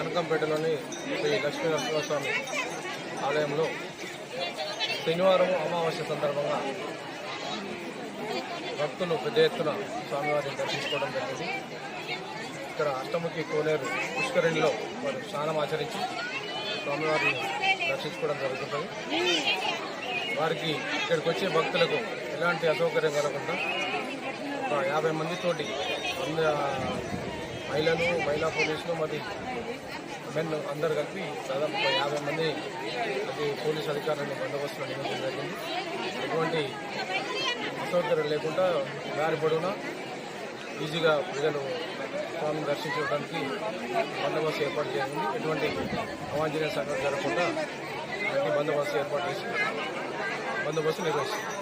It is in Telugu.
జానకంపేటలోని శ్రీ లక్ష్మీ నరసింహస్వామి ఆలయంలో శనివారం అమావాస్య సందర్భంగా భక్తులు పెద్ద ఎత్తున స్వామివారిని దర్శించుకోవడం జరిగింది. ఇక్కడ అష్టముఖి కోనేరు పుష్కరిణిలో వారు స్నానం ఆచరించి స్వామివారిని దర్శించుకోవడం జరుగుతుంది. వారికి ఇక్కడికి వచ్చే భక్తులకు ఎలాంటి అసౌకర్యం కలగకుండా ఒక యాభై మందితోటి వంద మహిళలు మహిళా పోలీసులు మరి మెన్ అందరు కలిపి దాదాపు ఒక యాభై మంది అది పోలీస్ అధికారులను బందోబస్తులో నియమించడం జరిగింది. ఎటువంటి అసౌకర్యం లేకుండా దారి పొడవునా ఈజీగా ప్రజలు స్వామిని దర్శించడానికి బందోబస్తు ఏర్పాటు చేసింది ఎటువంటి అవాంఛనీయ సంఘటన జరగకుండా అన్ని బందోబస్తు ఏర్పాటు చేసి బందోబస్తు నిర్వహిస్తుంది.